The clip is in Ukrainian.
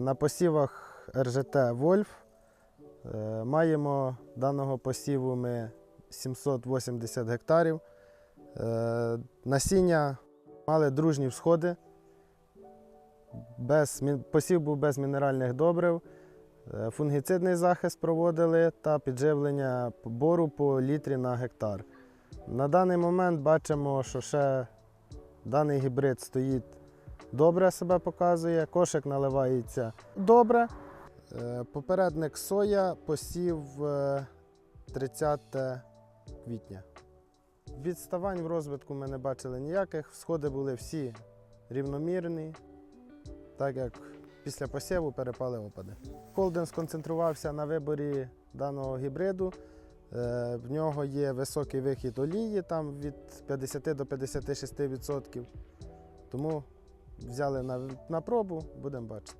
На посівах РЖТ Вольф е, маємо даного посіву ми 780 гектарів. Е, Насіння мали дружні всходи. Без, посів був без мінеральних добрив. Е, Фунгіцидний захист проводили та підживлення бору по літрі на гектар. На даний момент бачимо, що ще даний гібрид стоїть добре себе показує, кошик наливається добре. Е, Попередник соя посів е, 30 квітня. Відставань в розвитку ми не бачили ніяких, всходи були всі рівномірні, так як після посіву перепали опади. Холден сконцентрувався на виборі даного гібриду. Е, В нього є високий вихід олії, там від 50 до 56%. Тому взяли на, на пробу, будемо бачити.